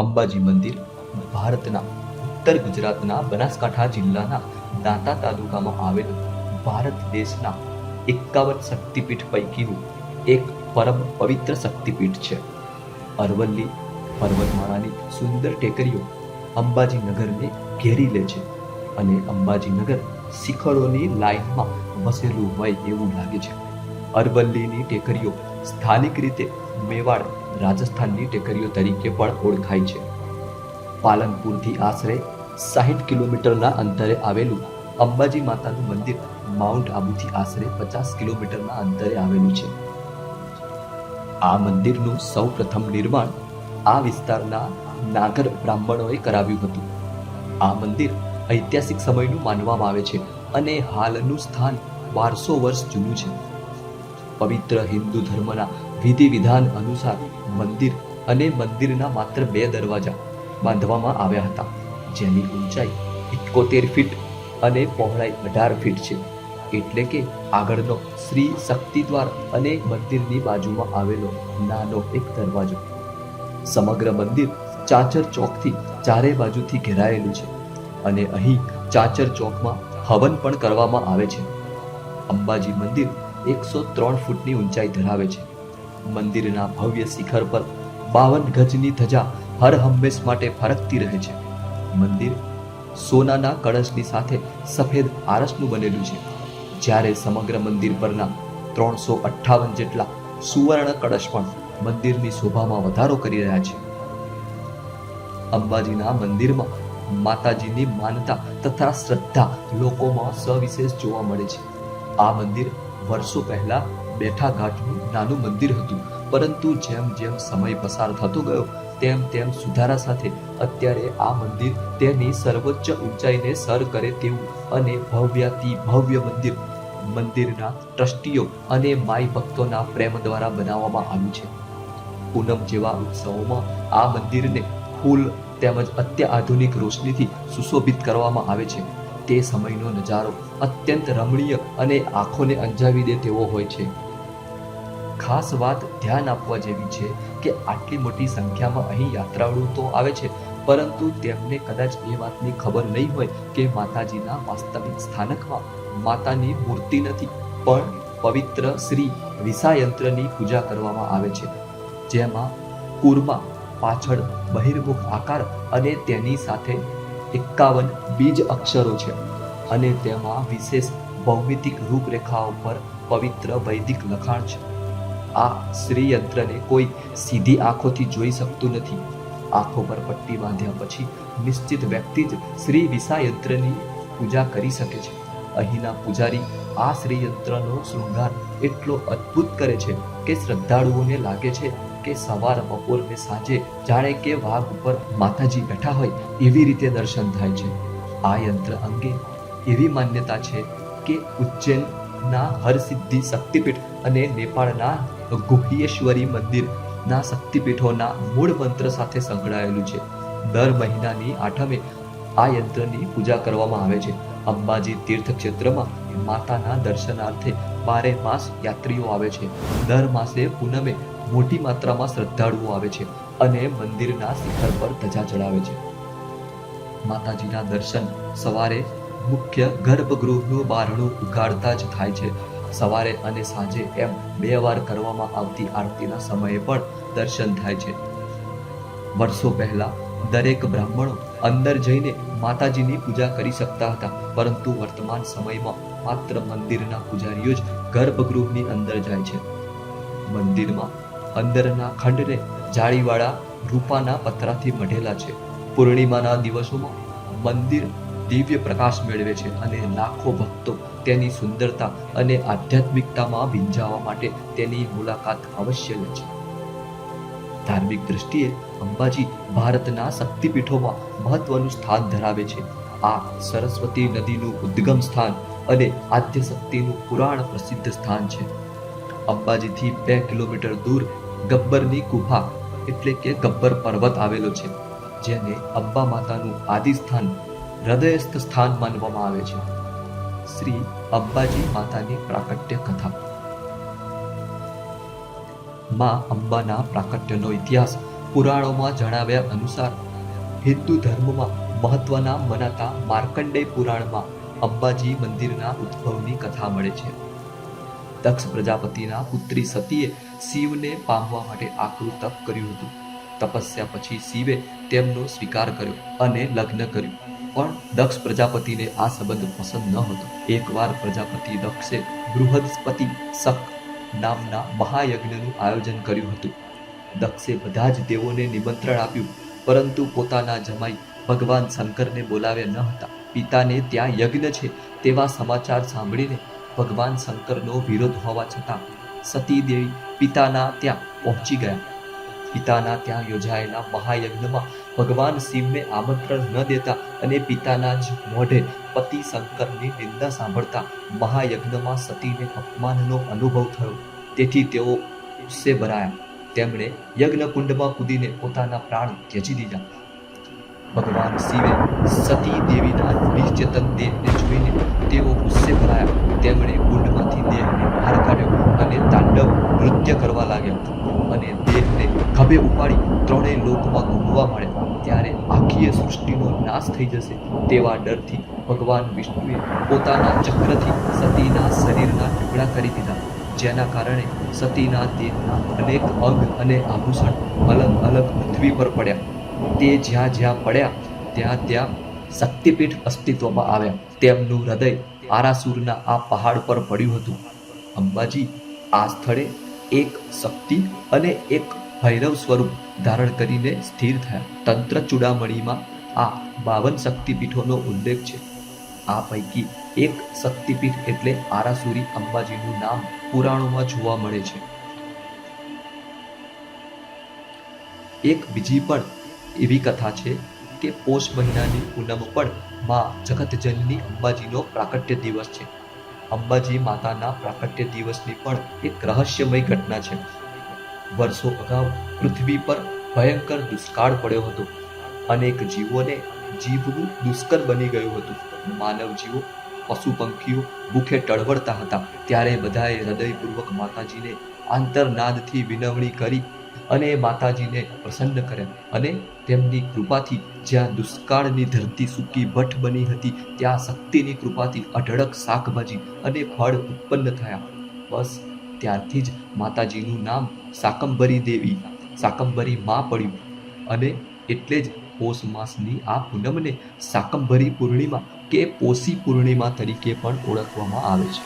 અંબાજી મંદિર, ભારતના ઉત્તર ગુજરાતના બનાસકાંઠા જિલ્લાના દાંતા તાલુકામાં આવેલું ભારત દેશના એકાવન શક્તિપીઠ પૈકીનું એક પરમ પવિત્ર શક્તિપીઠ છે. અરવલ્લી પર્વતમાળાની સુંદર ટેકરીઓ અંબાજી નગરને ઘેરી લે છે અને અંબાજી નગર શિખરોની લાઈનમાં વસેલું હોય એવું લાગે છે. અરવલ્લીની ટેકરીઓ સ્થાનિક રીતે મેવાડ રાજસ્થાનની ટેકરીઓ તરીકે પણ ઓળખાય છે. પાલનપુરથી આશરે સાહીઠ કિલોમીટરના અંતરે આવેલું અંબાજી માતાનું મંદિર માઉન્ટ આબુથી આશરે પચાસ કિલોમીટરના અંતરે આવેલું છે. આ મંદિરનું સૌ પ્રથમ નિર્માણ આ વિસ્તારના નાગર બ્રાહ્મણોએ કરાવ્યું હતું. આ મંદિર ઐતિહાસિક સમયનું માનવામાં આવે છે અને હાલનું સ્થાન બારસો વર્ષ જૂનું છે. પવિત્ર હિન્દુ ધર્મના વિધિ વિધાન અનુસાર મંદિર અને મંદિરના માત્ર બે દરવાજા બાંધવામાં આવ્યા હતા. જેની ઊંચાઈ ઇકોતેર ફીટ અને પહોળાઈ અઢાર ફીટ છે. એટલે કે આગળનો શ્રી શક્તિ દ્વાર અને મંદિરની બાજુમાં આવેલો નાનો એક દરવાજો. સમગ્ર મંદિર ચાચર ચોકથી ચારે બાજુથી ઘેરાયેલું છે અને અહીં ચાચર ચોકમાં હવન પણ કરવામાં આવે છે. અંબાજી મંદિર એકસો ત્રણ ફૂટની ઊંચાઈ ધરાવે છે. મંદિરના ભવ્ય શિખર પર બાવન ગજની ધજા હર હંમેશ માટે ફરકતી રહે છે. મંદિર સોનાના કળશની સાથે સફેદ આરસનું બનેલું છે. જ્યારે સમગ્ર મંદિર પરના ત્રણસો અઠ્ઠાવન જેટલા સુવર્ણ કળશ પણ મંદિરની શોભામાં વધારો કરી રહ્યા છે. અંબાજીના મંદિરમાં માતાજીની માનતા તથા શ્રદ્ધા લોકોમાં સવિશેષ જોવા મળે છે. આ મંદિર વર્ષો પહેલા બેઠા ઘાટનું નાનું મંદિર હતું. પરંતુ જેમ જેમ સમય પસાર થતો ગયો, તેમ તેમ સુધારા સાથે અત્યારે આ મંદિર તેની સર્વોચ્ચ ઊંચાઈને સર કરે તેવું અને ભવ્યાતિ ભવ્ય મંદિર, મંદિરના ટ્રસ્ટીઓ અને માઈ ભક્તોના પ્રેમ દ્વારા બનાવવામાં આવ્યું છે. પૂનમ જેવા ઉત્સવોમાં આ મંદિરને ફૂલ તેમજ અત્યાધુનિક રોશનીથી સુશોભિત કરવામાં આવે છે. તે સમયનો નજારો અત્યંત રમણીય અને આંખોને અંજાવી દે તેવો હોય છે. ખાસ વાત ધ્યાન આપવા જેવી છે કે આટલી મોટી સંખ્યામાં અહીં યાત્રાળુ તો આવે છે, પરંતુ તેમને કદાચ એ વાતની ખબર નહીં હોય કે માતાજીના વાસ્તવિક સ્થાનકમાં માતાની મૂર્તિ નથી, પણ પવિત્ર શ્રી વિસાયંત્રની પૂજા કરવામાં આવે છે. જેમાં કુરમા, પાછળ બહિર્મુખ આકાર અને તેની સાથે એકાવન બીજ અક્ષરો છે અને તેમાં વિશેષ ભૌમિતિક રૂપરેખાઓ પર પવિત્ર વૈદિક લખાણ છે. આ શ્રીયંત્રને કોઈ સીધી આંખોથી જોઈ શકતું નથી. આંખો પર પટ્ટી બાંધ્યા પછી નિશ્ચિત વ્યક્તિ જ શ્રી વિષાયંત્રની પૂજા કરી શકે છે. અહીંના પૂજારી આ શ્રીયંત્રનો શૃંગાર એટલો અદ્ભુત કરે છે કે શ્રદ્ધાળુઓને લાગે છે કે સવાર બપોર ને સાંજે જાણે કે વાઘ ઉપર માતાજી બેઠા હોય એવી રીતે દર્શન થાય છે. આ યંત્ર અંગે એવી માન્યતા છે કે ઉજ્જૈનના હરસિદ્ધિ શક્તિપીઠ અને નેપાળના ગુહ્યેશ્વરી મંદિરના શક્તિપીઠોના મૂળ મંત્ર સાથે સંકળાયેલું છે. દર મહિનાની આઠમે આ યંત્રની પૂજા કરવામાં આવે છે. અંબાજી તીર્થ ક્ષેત્રમાં માતાના દર્શનાર્થે બારે માસ યાત્રીઓ આવે છે. દર માસે પૂનમે મોટી માત્રામાં શ્રદ્ધાળુઓ આવે છે અને મંદિરના શિખર પર ધજા ચડાવે છે. માતાજીના દર્શન સવારે મુખ્ય ગર્ભગૃહનું બારણું ઉગાડતા જ થાય છે. સવારે અને સાંજે એમ બે વાર કરવામાં આવતી આરતીના સમયે પણ દર્શન થાય છે. વર્ષો પહેલા દરેક બ્રાહ્મણો અંદર જઈને માતાજીની પૂજા કરી શકતા હતા, પરંતુ વર્તમાન સમયમાં માત્ર મંદિરના પૂજારીઓ જ ગર્ભગૃહની અંદર જાય છે. મંદિરમાં અંદરના ખંડને જાળીવાળા રૂપાના પતરાથી મઢેલા છે. પૂર્ણિમાના દિવસોમાં મંદિર દિવ્ય પ્રકાશ મેળવે છે અને લાખો ભક્તો તેની સુંદરતા અને આધ્યાત્મિકતામાં ભીંજાવા માટે તેની મુલાકાત અવશ્ય લે છે. ધાર્મિક દ્રષ્ટિએ અંબાજી ભારતના શક્તિપીઠોમાં મહત્વનું સ્થાન ધરાવે છે. આ સરસ્વતી નદીનું ઉદ્ગમ સ્થાન અને આદ્ય શક્તિનું પુરાણ પ્રસિદ્ધ સ્થાન છે. અંબાજીથી બે કિલોમીટર દૂર ગબ્બરની ગુફા એટલે કે ગબ્બર પર્વત આવેલો છે, જેને અંબા માતાનું આદિ સ્થાન હૃદયસ્થ સ્થાન માનવામાં આવે છે. શ્રી અંબાજી માતાની પ્રાકટ્ય કથા. માં અંબાના પ્રાકટ્યનો ઇતિહાસ પુરાણોમાં જણાવ્યા અનુસાર, હિન્દુ ધર્મમાં મહત્વના મનાતા માર્કંડેય પુરાણમાં અંબાજી મંદિરના ઉદ્ભવની કથા મળે છે. દક્ષ પ્રજાપતિના પુત્રી સતીએ શિવને પામવા માટે આકરું તપ કર્યું હતું. તપસ્યા પછી શિવે તેમનો સ્વીકાર કર્યો અને લગ્ન કર્યું. પણ દક્ષ પ્રજાપતિને આ સંબંધ પસંદ ન હતો. એકવાર પ્રજાપતિ દક્ષે બૃહદસ્પતિ શક નામના મહાયજ્ઞનું આયોજન કર્યું હતું. દક્ષે બધા જ દેવોને નિમંત્રણ આપ્યું, પરંતુ પોતાના જમાઈ ભગવાન શંકરને બોલાવ્યા ન હતા. પિતાને ત્યાં યજ્ઞ છે તેવા સમાચાર સાંભળીને ભગવાન શંકરનો વિરોધ હોવા છતાં સતી દેવી પિતાના ત્યાં પહોંચી ગયા. પિતાના ત્યાં યોજાયેલા મહાયજ્ઞમાં ભગવાન શિવને આમંત્રણ ન દેતા અને પિતાના જ મોઢે પતિ શંકરની નિંદા સાંભળતા મહાયજ્ઞમાં સતીને અપમાનનો અનુભવ થયો. તેથી તેઓ ગુસ્સે ભરાયા તેમણે યજ્ઞકુંડમાં કૂદીને પોતાના પ્રાણ ત્યજી દીધા. ભગવાન શિવે સતી દેવીના નિશ્ચેતન દેહને જોઈને તેઓ ગુસ્સે ભરાયા તેમણે કુંડમાંથી દેહને બહાર કાઢ્યો અને તાંડવ નૃત્ય કરવા લાગ્યા. અને દેહને ખભે ઉપાડી ત્રણેય લોકમાં ઘૂમવા મળ્યા. ત્યારે આખી સૃષ્ટિનો નાશ થઈ જશે તેવા ડરથી ભગવાન વિષ્ણુએ પોતાના ચક્રથી સતીના શરીરના ટુકડા કરી દીધા, જેના કારણે સતીના દેહના અનેક અંગ અને આભૂષણ અલગ અલગ પૃથ્વી પર પડ્યા. તે જ્યાં જ્યાં પડ્યા, ત્યાં ત્યાં શક્તિપીઠ અસ્તિત્વમાં આવ્યા. તેમનું હૃદય આરાસુરના આ પહાડ પર પડ્યું હતું. અંબાજી, આ સ્થળે એક શક્તિ અને એક ભૈરવ સ્વરૂપ ધારણ કરીને સ્થિર થયા. તંત્ર ચૂડામણીમાં આ બાવન શક્તિપીઠોનો ઉલ્લેખ છે. આ પૈકી એક શક્તિપીઠ એટલે આરાસુરી અંબાજીનું નામ પુરાણોમાં જોવા મળે છે. એક બીજી પણ એવી કથા છે કે પોષ મહિનાની પૂનમ પણ માં જગતજનની અંબાજીનો પ્રાકટ્ય દિવસ છે. અંબાજી માતાના પ્રાકટ્ય દિવસની પણ એક રહસ્યમય ઘટના છે. વર્ષો અગાઉ પૃથ્વી પર ભયંકર દુષ્કાળ પડ્યો હતો. અનેક જીવોને જીવવું દુષ્કર બની ગયું હતું. માનવ જીવો પશુ પંખીઓ ભૂખે ટળવળતા હતા. ત્યારે બધાએ હૃદયપૂર્વક માતાજીને આંતરનાદથી વિનવણી કરી અને માતાજીને પ્રસન્ન કર્યા અને તેમની કૃપાથી જ્યાં દુષ્કાળની ધરતી સૂકી ભઠ્ઠ બની હતી, ત્યાં શક્તિની કૃપાથી અઢળક શાકભાજી અને ફળ ઉત્પન્ન થયા. બસ, ત્યારથી જ માતાજીનું નામ શાકંભરી દેવી સાકંબરી માં પડ્યું અને એટલે જ પોષ માસની આ પૂનમને શાકંભરી પૂર્ણિમા કે પોષી પૂર્ણિમા તરીકે પણ ઓળખવામાં આવે છે.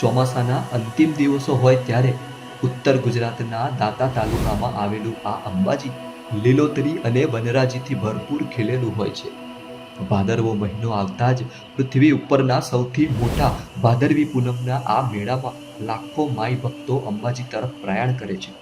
ચોમાસાના અંતિમ દિવસો હોય ત્યારે ઉત્તર ગુજરાતના દાતા તાલુકામાં આવેલું આ અંબાજી લીલોતરી અને વનરાજીથી ભરપૂર ખીલેલું હોય છે. ભાદરવો મહિનો આવતા જ પૃથ્વી ઉપરના સૌથી મોટા ભાદરવી પૂનમના આ મેળામાં લાખો માઈ ભક્તો અંબાજી તરફ પ્રયાણ કરે છે.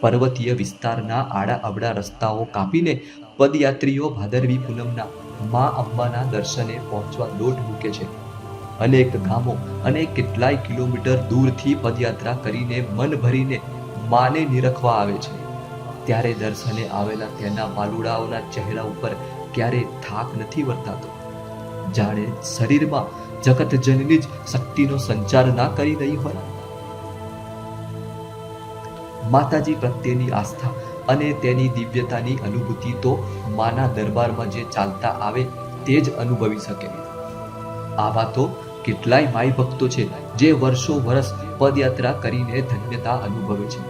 પર્વતીય વિસ્તારના આડા અવડા રસ્તાઓ કાપીને પદયાત્રીઓ ભાદરવી પૂનમના મા અંબાના દર્શને પહોંચવા દોટ મૂકે છે. અનેક ગામો અને કેટલાય કિલોમીટર દૂરથી પદયાત્રા કરીને મન ભરીને માને નિરખવા આવે છે. ત્યારે દર્શને આવેલા તેના વાલુડાઓના ચહેરા ઉપર ક્યારે થાક નથી વર્તાતો. જાણે શરીરમાં જગતજનની જ શક્તિનો સંચાર ના કરી રહી હોય. માતાજી પ્રત્યેની આસ્થા અને તેની દિવ્યતાની અનુભૂતિ તો માના દરબારમાં જે ચાલતા આવે તે જ અનુભવી શકે. આવા તો કેટલાય માઈ ભક્તો છે જે વર્ષો વર્ષ પદયાત્રા કરીને ધન્યતા અનુભવે છે.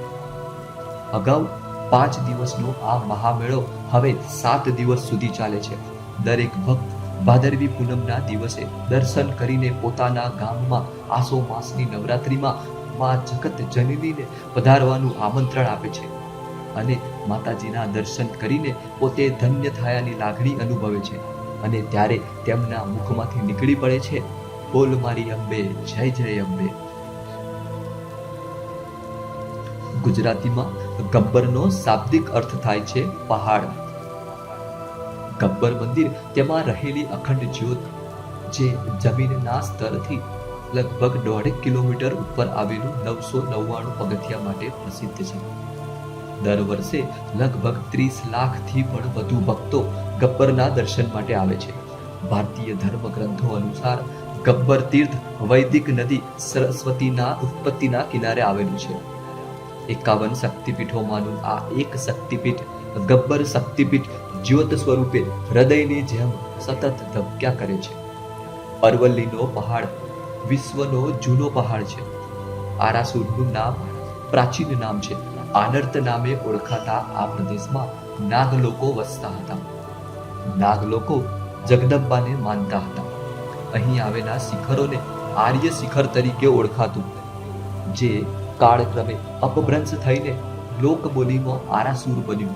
અગાઉ પાંચ દિવસનો આ મહામેળો હવે સાત દિવસ સુધી ચાલે છે. દરેક ભક્ત ભાદરવી પૂનમના દિવસે દર્શન કરીને પોતાના ગામમાં આસો માસની નવરાત્રિમાં મા જગત જનનીને પધારવાનું આમંત્રણ આપે છે અને માતાજીના દર્શન કરીને પોતે ધન્ય થયાની લાગણી અનુભવે છે અને ત્યારે તેમના મુખમાંથી નીકળી પડે છે, બોલ મારી અંબે, જય જય અંબે. ગુજરાતીમાં ગબ્બરનો શાબ્દિક અર્થ થાય છે પહાડ. ગબ્બર મંદિર તેમાં રહેલી અખંડ જ્યોત, જે જમીનના સ્તરથી લગભગ દોઢ કિલોમીટર ઉપર આવેલું નવસો નવ્વાણું પગથિયા માટે પ્રસિદ્ધ છે. દર વર્ષે લગભગ ત્રીસ લાખથી પણ વધુ ભક્તો ગબ્બરના દર્શન માટે આવે છે. ભારતીય ધર્મ ગ્રંથો અનુસાર ગબ્બર તીર્થ વૈદિક નદી સરસ્વતીના ઉત્પત્તિના કિનારે આવેલું છે. એકાવન શક્તિપીઠોમાંનું આ એક શક્તિપીઠ ગબ્બર શક્તિપીઠ જ્યોત સ્વરૂપે હૃદયની જેમ સતત ધબક્યા કરે છે. અરવલ્લીનો પહાડ વિશ્વનો જૂનો પહાડ છે. આરાસુરનું નામ પ્રાચીન નામ છે. આનર્ત નામે ઓળખાતા આ પ્રદેશમાં નાગ લોકો વસતા હતા. નાગ લોકો જગદંબાને માનતા હતા. અહીં આવેલા શિખરોને આર્ય શિખર તરીકે ઓળખાતું. જે કાળક્રમે અપભ્રંશ થઈને લોકબોલીમાં આરાસુર બન્યું.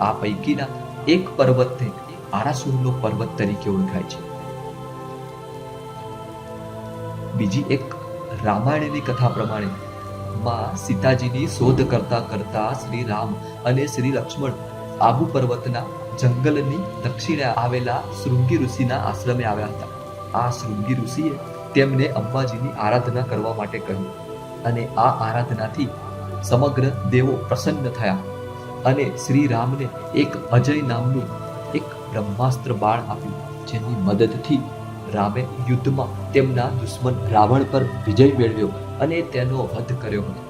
આ પૈકીના એક પર્વતને આરાસુરનો પર્વત તરીકે ઓળખાય છે. બીજી એક રામાયણની કથા પ્રમાણે માં સીતાજીની શોધ કરતા કરતા શ્રી રામ અને શ્રી લક્ષ્મણ આબુ પર્વતના જંગલની દક્ષિણે આવેલા શૃંગી ઋષિના આશ્રમે આવ્યા હતા. આ શૃંગી ઋષિએ તેમને અંબાજીની આરાધના કરવા માટે કહ્યું. અને આ આરાધનાથી સમગ્ર દેવો પ્રસન્ન થયા અને શ્રી રામને એક અજય નામનું એક બ્રહ્માસ્ત્ર બાળ આપ્યું, જેની મદદથી રામે યુદ્ધમાં તેમના દુશ્મન રાવણ પર વિજય મેળવ્યો અને તેનો વધ કર્યો. હતો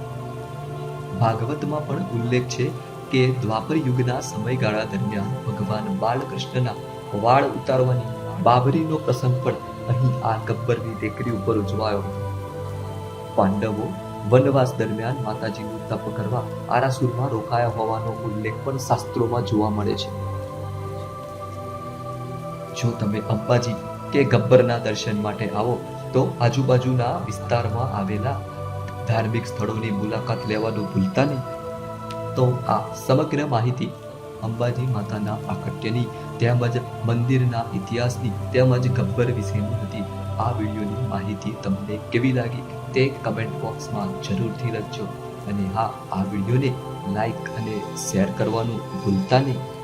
ભાગવતમાં પણ ઉલ્લેખ છે કે દ્વાપર યુગના સમયગાળા દરમિયાન ભગવાન બાલકૃષ્ણના વાળ ઉતારવાની બાબરીનો પ્રસંગ પણ અહીં આ ગબ્બરની ટેકરી ઉપર ઉજવાયો હતો. પાંડવો વનવાસ દરમિયાન માતાજીનું તપ કરવા આરાસુરમાં રોકાયા હોવાનો ઉલ્લેખ પણ શાસ્ત્રોમાં જોવા મળે છે. જો તમે અંબાજી કે ગબ્બરના દર્શન માટે આવો, તો આજુબાજુના વિસ્તારમાં આવેલા ધાર્મિક સ્થળોની મુલાકાત લેવાનું ભૂલતા નહીં. તો આ સમગ્ર માહિતી અંબાજી માતાના આકટ્યની તેમજ મંદિરના ઇતિહાસની તેમજ ગબ્બર વિશેની હતી. આ વિડીયોની માહિતી તમને કેવી લાગી? તે કમેન્ટ બોક્સમાં જરૂરથી લખજો. અને હા, આ વિડીયોને લાઈક અને શેર કરવાનું ભૂલતા નહીં.